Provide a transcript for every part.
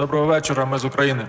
Доброго вечора, ми з України.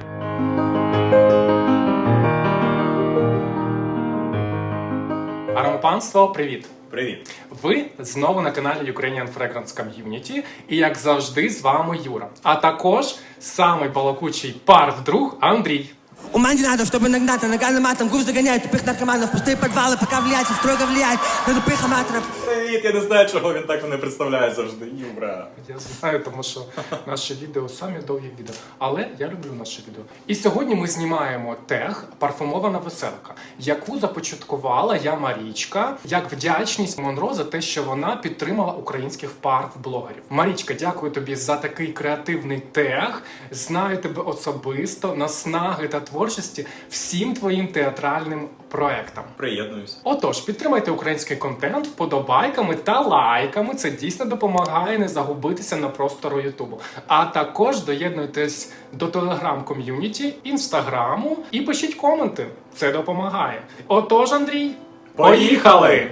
Аромапанство, привіт! Привіт. Ви знову на каналі Ukrainian Fragrance Community і як завжди з вами Юра. А також самий балакучий пар вдруг Андрій. Ума не надо, чтобы нагнать, нагальным матом гусь загоняет тупых наркоманов, пустые подвалы, пока влияет, строго влияет на тупых аматоров. Привіт, я не знаю, чого він так мене представляє завжди. Юбра. Я знаю, тому що наше відео самі довгі відео. Але я люблю наше відео. І сьогодні ми знімаємо тег парфумована веселка, яку започаткувала я Марічка як вдячність Монро за те, що вона підтримала українських парф-блогерів. Марічка, дякую тобі за такий креативний тег. Знаю тебе особисто, наснаги та творчості всім твоїм театральним проектам. Приєднуюсь. Отож, підтримайте український контент вподобайками та лайками. Це дійсно допомагає не загубитися на простору Ютубу. А також доєднуйтесь до телеграм-ком'юніті, інстаграму і пишіть коменти. Це допомагає. Отож, Андрій, Поїхали!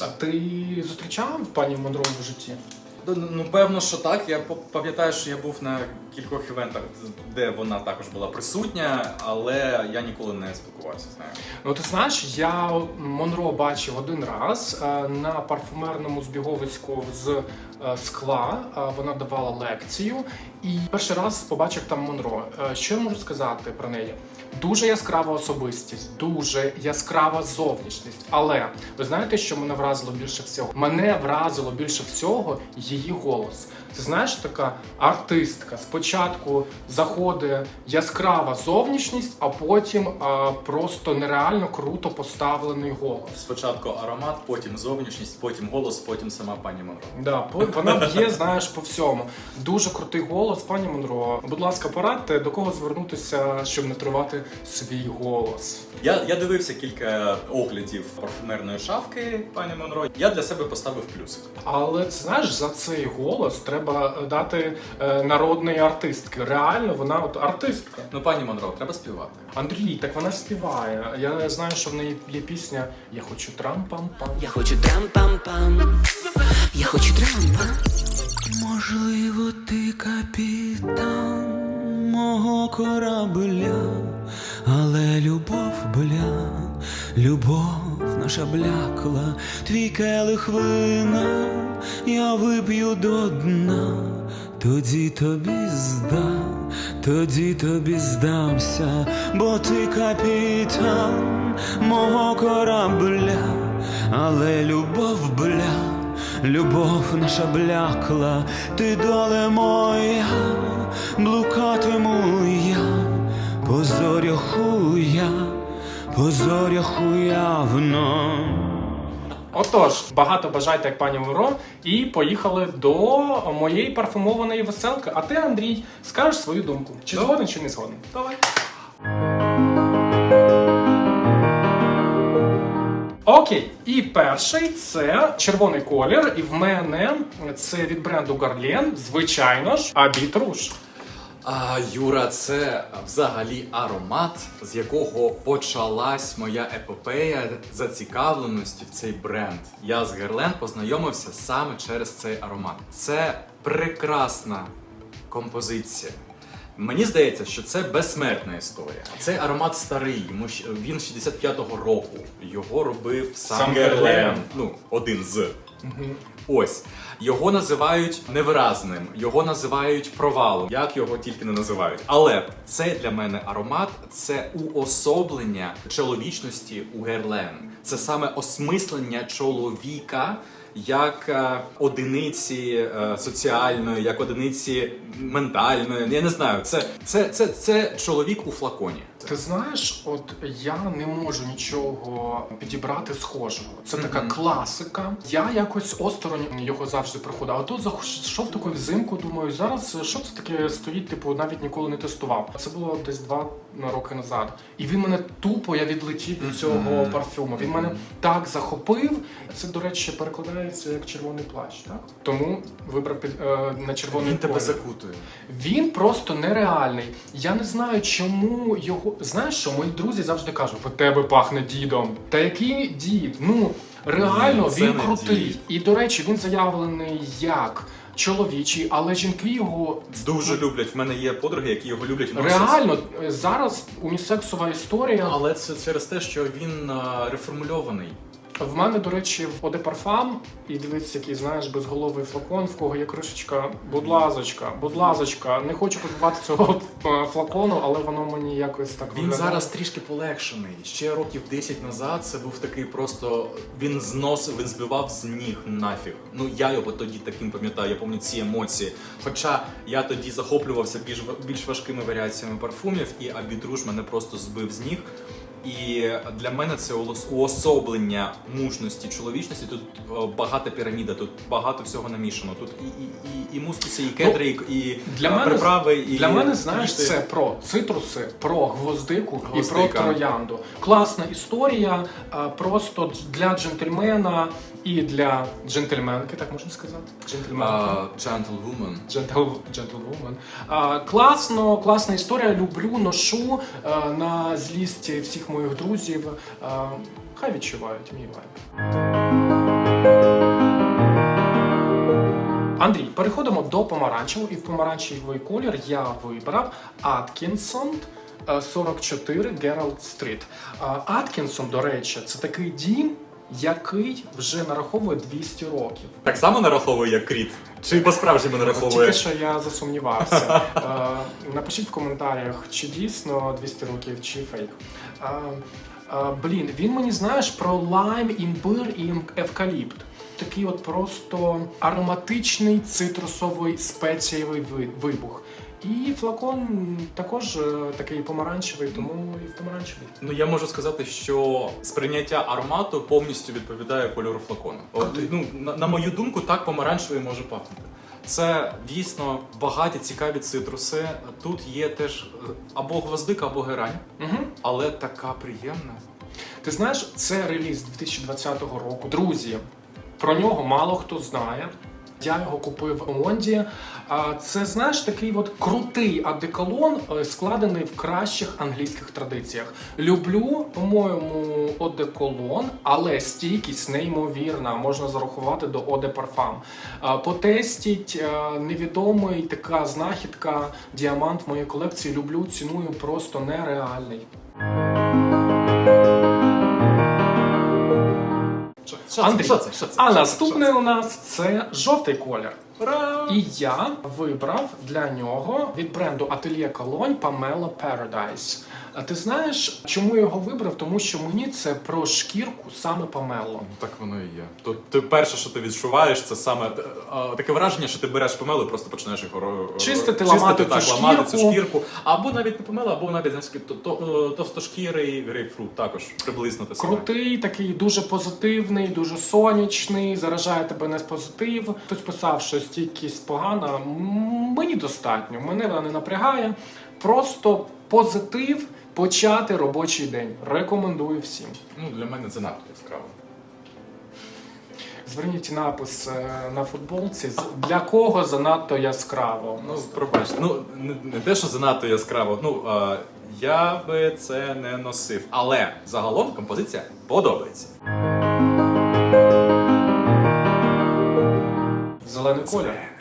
А ти зустрічав пані Монро в житті? Ну, ну, певно, що так. Я пам'ятаю, що я був на кількох івентах, де вона також була присутня, але я ніколи не спілкувався з нею. Ну, ти знаєш, я Монро бачив один раз е, на парфумерному збіговиську з е, скла. Е, Вона давала лекцію, і перший раз побачив там Монро. Е, Що я можу сказати про неї? Дуже яскрава особистість, дуже яскрава зовнішність. Але ви знаєте, що мене вразило більше всього? Мене вразило більше всього її голос. Ти знаєш, така артистка. Спочатку заходить яскрава зовнішність, а потім а, просто нереально круто поставлений голос. Спочатку аромат, потім зовнішність, потім голос, потім сама пані Монро. Да, вона б'є, знаєш, по всьому. Дуже крутий голос, пані Монро. Будь ласка, порадьте, до кого звернутися, щоб не тривати свій голос. Я, я дивився кілька оглядів парфумерної шафки пані Монро. Я для себе поставив плюсик. Але ти знаєш, за цей голос треба дати е, народної артистки. Реально, вона от артистка. Ну, пані Монро, треба співати. Андрій, так вона ж співає. Я знаю, що в неї є пісня Я хочу трам-пам-пам. Я хочу трам-пам-пам. Я хочу трам-пам. Можливо, ти капітан мого корабля, але любов бля, любов наша блякла, твій келих вина, я вип'ю до дна, тоді тобі здам, тоді тобі здамся, бо ти капітан мого корабля, але любов бля. Любов наша блякла, ти доле моя, блукатиму я, по зорях хуя, по зорях уявно. Отож, багато бажайте, як пані Миро, і поїхали до моєї парфумованої веселки. А ти, Андрій, скажеш свою думку. Чи згоден, чи не згоден? Давай. Окей, і перший це червоний колір, і в мене це від бренду Гарлен, звичайно ж, Абітруш. А Юра, це взагалі аромат, з якого почалась моя епопея зацікавленості в цей бренд. Я з Герлен познайомився саме через цей аромат. Це прекрасна композиція. Мені здається, що це безсмертна історія. Цей аромат старий, йому щ- він 65-го року. Його робив сам, Сам Герлен. Герлен. Ну, один з. Ось його називають невиразним, його називають провалом, як його тільки не називають. Але це для мене аромат, це уособлення чоловічності у Герлен. Це саме осмислення чоловіка. Як е, одиниці е, соціальної, як одиниці ментальної, я не знаю. Це, це, це, це чоловік у флаконі. Ти знаєш, от я не можу нічого підібрати схожого. Це така класика. Я якось осторонь його завжди проходив. А тут зайшов таку взимку, думаю, зараз що це таке стоїть, типу, навіть ніколи не тестував. Це було десь два роки назад. І він мене тупо, я відлетів від цього парфюму. Він мене так захопив. Це, до речі, перекладається як червоний плащ, так? Тому вибрав під е, на червоний Він тебе колір. закутує. Він просто нереальний. Я не знаю, чому його. Знаєш, що мої друзі завжди кажуть, у тебе пахне дідом. Та який дід? Ну реально Ні, це він не крутий. дід. І до речі, він заявлений як чоловічий, але жінки його Дуже люблять. В мене є подруги, які його люблять. носять. реально е, зараз унісексова історія. Але це через те, що він а, реформульований. В мене, до речі, в Оде Парфам, і дивіться, який знаєш безголовий флакон, в кого є кришечка. Будь лазочка, будь лазочка. Не хочу позбувати цього е, флакону, але воно мені якось так Він виглядає. зараз трішки полегшений. Ще років 10 назад це був такий просто. Він зносив, він збивав з ніг нафіг. Ну я його тоді таким пам'ятаю, я пам'ятаю ці емоції. Хоча я тоді захоплювався більш більш важкими варіаціями парфумів, і Абідруж мене просто збив з ніг. І для мене це уос- уособлення мужності, чоловічності. Тут е, багата піраміда, тут багато всього намішано. Тут і, і, і, і мускуси, і кедри, і, і Для е, мене, приправи, і для мене, знаєш, це про цитруси, про гвоздику і про троянду. Класна історія, просто для джентльмена і для джентльменки, так можна сказати. Джентльменка. А, Gentlewoman. Джентл, джентльвумен. Класно, класна історія. Люблю, ношу а, на злість всіх моїх друзів. А, хай відчувають мій вайб. Андрій, переходимо до помаранчевого, і в помаранчевий колір я вибрав Аткінсон. е, 44 Гералд Стріт. Аткінсон, до речі, це такий дім, який вже нараховує 200 років. Так само нараховує як кріт? Чи по-справжньому нараховує? Тільки що я засумнівався. Е, Напишіть в коментарях, чи дійсно 200 років, чи фейк. Е, е, Блін, він мені знаєш про лайм, імбир і ем- евкаліпт. Такий от просто ароматичний цитрусовий спецієвий вибух. І флакон також е, такий помаранчевий, тому і в помаранчевий. Ну я можу сказати, що сприйняття аромату повністю відповідає кольору флакону. От, ну, на, на мою думку, так помаранчевий може пахнути. Це дійсно багаті цікаві цитруси. Тут є теж е, або гвоздика, або герань, Угу. але така приємна. Ти знаєш, це реліз 2020 року. Друзі, про нього мало хто знає. Я його купив у Монді. А це знаєш такий от крутий адеколон, е, складений в кращих англійських традиціях. Люблю, по-моєму, одеколон, але стійкість неймовірна. Можна зарахувати до Оде Парфам. Потестіть е, невідомий така знахідка, діамант в моїй колекції. Люблю, ціную просто нереальний. Що, Андрій, що це? Що це? а Що це? наступний Що у нас це жовтий колір. це? Ура! І я вибрав для нього від бренду Atelier Cologne Pamela Paradise. А ти знаєш, чому я його вибрав? Тому що мені це про шкірку саме Памело. Ну, Так воно і є. Тут ти перше, що ти відчуваєш, це саме е, е, таке враження, що ти береш помелу і просто починаєш його ро- Чистити, ламати так, цю ламати цю шкірку. шкірку. Або навіть не помелу, або навіть знаєш, то, то, е, товстошкірий грейпфрут також приблизно те саме. Крутий, такий дуже позитивний, дуже сонячний, заражає тебе не з позитив. Хтось писав, що стійкість погана. М, Мені достатньо, мене вона не напрягає. Просто позитив почати робочий день. Рекомендую всім. Ну, для мене занадто яскраво. Зверніть напис е, на футболці. Для кого занадто яскраво. Ну, пробачте. Ну, не, те, що занадто яскраво. Ну, е, я би це не носив. Але загалом композиція подобається. Зелений колір.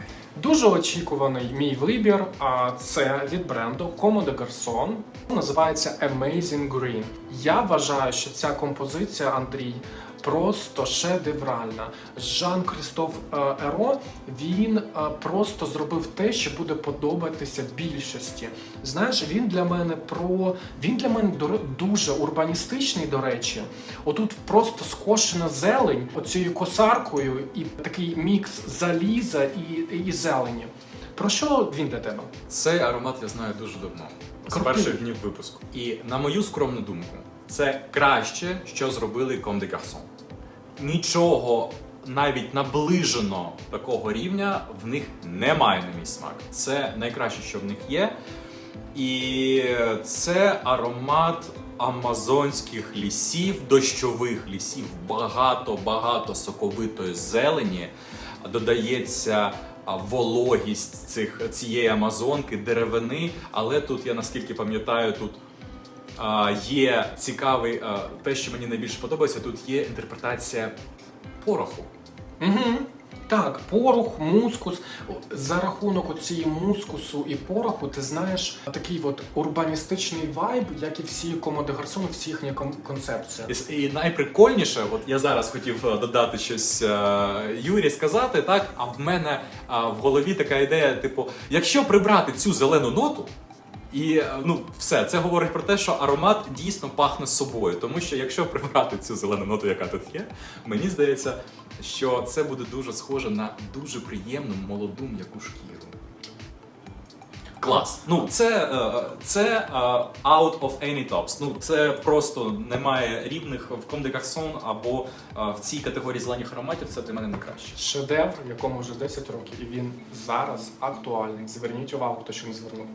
Дуже очікуваний мій вибір. А це від бренду Como de Garçon. Називається Amazing Green. Я вважаю, що ця композиція, Андрій, просто шедевральна. Жан Кристоф е, Еро він е, просто зробив те, що буде подобатися більшості. Знаєш, він для мене про він для мене дуже урбаністичний, до речі. Отут просто скошена зелень оцією косаркою і такий мікс заліза і, і зелені. Про що він для тебе? Цей аромат я знаю дуже давно. З перших днів випуску. І на мою скромну думку, це краще, що зробили Comme des Garçons. Нічого навіть наближено такого рівня в них немає на мій смак. Це найкраще, що в них є. І це аромат амазонських лісів, дощових лісів, багато-багато соковитої зелені. Додається вологість цих, цієї амазонки, деревини. Але тут я наскільки пам'ятаю, тут є цікавий, те, що мені найбільше подобається, тут є інтерпретація пороху. Угу. Так, порох, мускус. За рахунок цієї мускусу і пороху, ти знаєш такий от урбаністичний вайб, як і всі комоди Гарсону, всі кон- концепція. І, і найприкольніше, от я зараз хотів е, додати щось е, Юрі сказати, так, а в мене е, в голові така ідея, типу, якщо прибрати цю зелену ноту. І е, ну все, це говорить про те, що аромат дійсно пахне собою. Тому що якщо прибрати цю зелену ноту, яка тут є, мені здається, що це буде дуже схоже на дуже приємну молоду м'яку шкіру. Клас. Ну це, е, це е, out of any tops. Ну це просто немає рівних в Comme des Garçons або в цій категорії зелених ароматів. Це для мене найкраще. Шедевр, якому вже 10 років, і він зараз актуальний. Зверніть увагу, хто ще не звернув.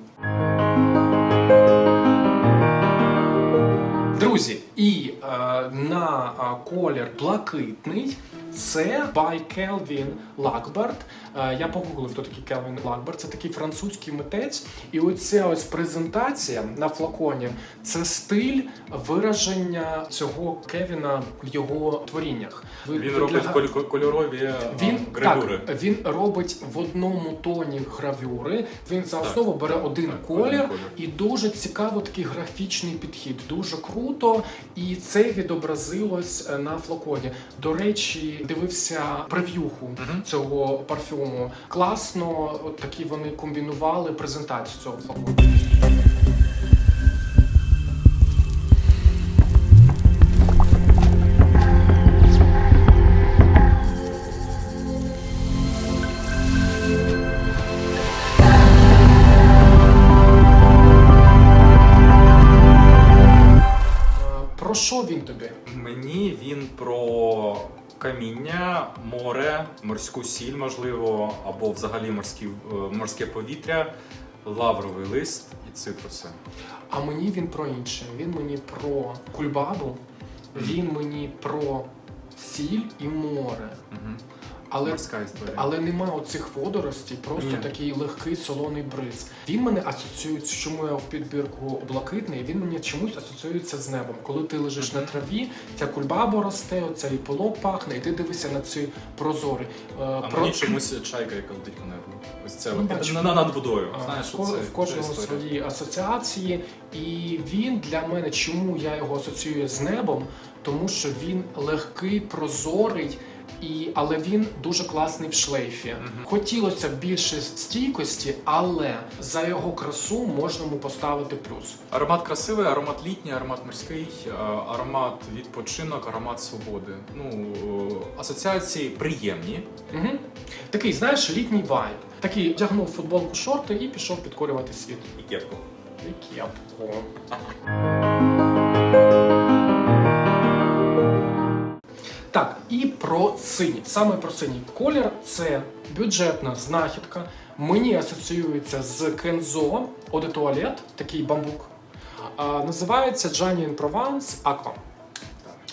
Друзі, і е, на е, колір блакитний це by Kelvin Lackbert. Е, я погуглив, хто такий Келвін Lackbert. Це такий французький митець. І оця ось презентація на флаконі це стиль вираження цього Кевіна в його творіннях. Він ви робить кольорові е, він гравюри. так, він робить в одному тоні гравюри. Він за Так. основу бере один Так, колір, один колір. і дуже цікаво такий графічний підхід. Дуже круто. І це відобразилось е, на флаконі. До речі, дивився прев'юху Мгм. цього парфюму. Класно, от такі вони комбінували презентацію цього флакону. Каміння, море, морську сіль, можливо, або взагалі морські, е, морське повітря, лавровий лист і цитруси. А мені він про інше. Він мені про кульбабу, він мені про сіль і море. Угу. Але, Морська історія. але нема оцих водоростей, просто Ні. такий легкий солоний бриз. Він мене асоціюється, чому я в підбірку блакитний, він мені чомусь асоціюється з небом. Коли ти лежиш на траві, ця кульбаба росте, оцей полок пахне, і ти дивишся на ці прозори. Е, А про- мені чомусь чайка, яка летить по небу. Ось це Ну, на, на- над водою. А, Знаєш, в, це, в кожного це свої асоціації, і він для мене, чому я його асоціюю з небом, тому що він легкий, прозорий. І, але він дуже класний в шлейфі. Хотілося б більше стійкості, але за його красу можна йому поставити плюс. Аромат красивий, аромат літній, аромат морський, е, аромат відпочинок, аромат свободи. Ну, е, асоціації приємні. Угу. Такий, знаєш, літній вайб. Такий вдягнув футболку, шорти і пішов підкорювати світ. І кепку. І кепку. Так, і про синій. Саме про синій колір це бюджетна знахідка. Мені асоціюється з Кензо de такий бамбук. А, називається Gianni in Provence Aqua.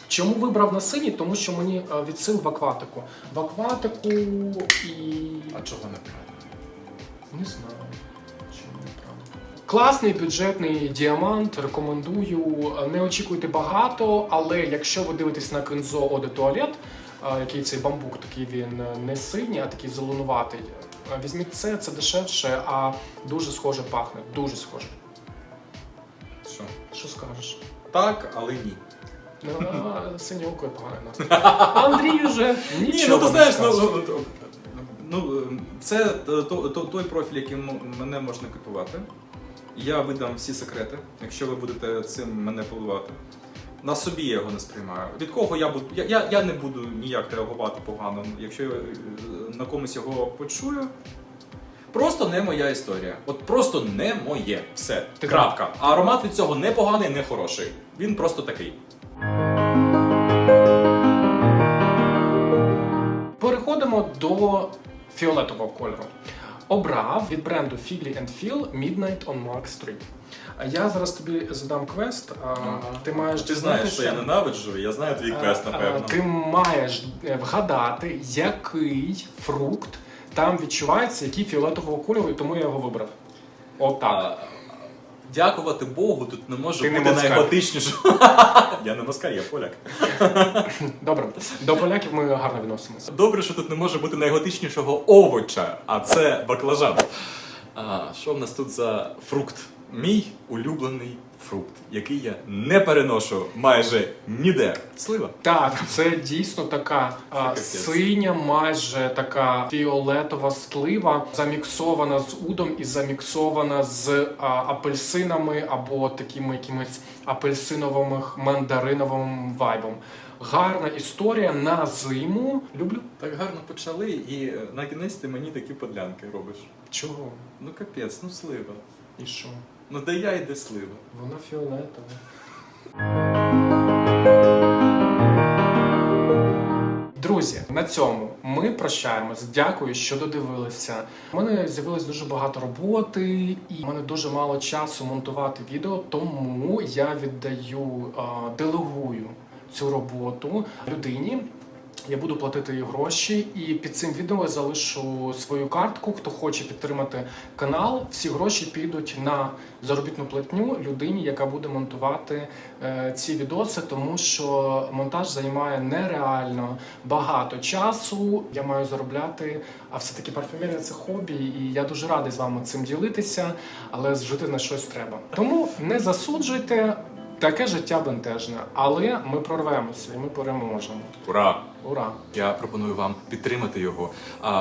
Чому вибрав на синій? Тому що мені е, відсил в акватику. В акватику і. А чого не правильно? Не знаю. Класний бюджетний діамант, рекомендую. Не очікуйте багато, але якщо ви дивитесь на Кензо Toilette, а, який цей бамбук, такий він е, не синій, а такий зеленуватий. е, Візьміть це, це дешевше, а дуже схоже пахне. Дуже схоже. Що? Що скажеш? Так, але ні. Ну, а, око погане настрій. Андрій уже Ні, нічого ну ти не знаєш, скаже. ну, ну, ну, е, це то- то- то- той профіль, яким мене можна купувати. Я видам всі секрети, якщо ви будете цим мене поливати. На собі я його не сприймаю. Від кого я буду. Я, я, я не буду ніяк реагувати погано. Якщо я е, на комусь його почую. Просто не моя історія. От просто не моє. Все. Ти Крапка. А аромат від цього не поганий, не хороший. Він просто такий. Переходимо до фіолетового кольору. Обрав від бренду Figly Feel Midnight on Mark Street. А Я зараз тобі задам квест. а, Ти маєш Ти знаєш, що я ненавиджу, я знаю твій квест, напевно. Ти маєш е, вгадати, який фрукт там відчувається, який фіолетового кольору, і тому я його вибрав. Отак. Дякувати Богу, тут не може Ти не бути москаль. Я не москаль, я поляк. Добре, до поляків ми гарно відносимося. Добре, що тут не може бути найготичнішого овоча, а це баклажан. А, що в нас тут за фрукт? Мій улюблений фрукт, який я не переношу майже ніде. Слива. Так, це дійсно така а, синя, майже така фіолетова слива, заміксована з удом і заміксована з а, апельсинами або такими якимись апельсиновими мандариновим вайбом. Гарна історія на зиму. Люблю. Так гарно почали, і е, на кінець ти мені такі подлянки робиш. Чого? Ну капець, ну слива. І що? Ну де я і де слива. Вона фіолетова. Друзі, на цьому ми прощаємось. Дякую, що додивилися. У мене з'явилось дуже багато роботи, і в мене дуже мало часу монтувати відео, тому я віддаю, делегую цю роботу людині. Я буду платити гроші, і під цим відео залишу свою картку. Хто хоче підтримати канал, всі гроші підуть на заробітну платню людині, яка буде монтувати е, ці відоси, тому що монтаж займає нереально багато часу. Я маю заробляти, а все-таки парфюмерія це хобі, і я дуже радий з вами цим ділитися, але жити на щось треба. Тому не засуджуйте. Таке життя бентежне, але ми прорвемося і ми переможемо. Ура! Ура! Я пропоную вам підтримати його,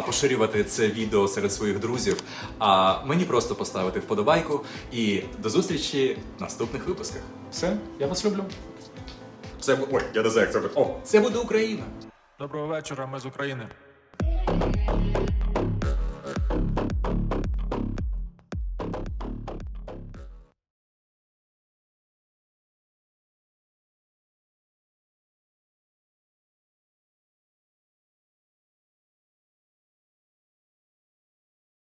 поширювати це відео серед своїх друзів. А мені просто поставити вподобайку. І до зустрічі в наступних випусках. Все, я вас люблю. Це буде. Ой, я не знаю, як це буде. О, це буде Україна. Доброго вечора, ми з України.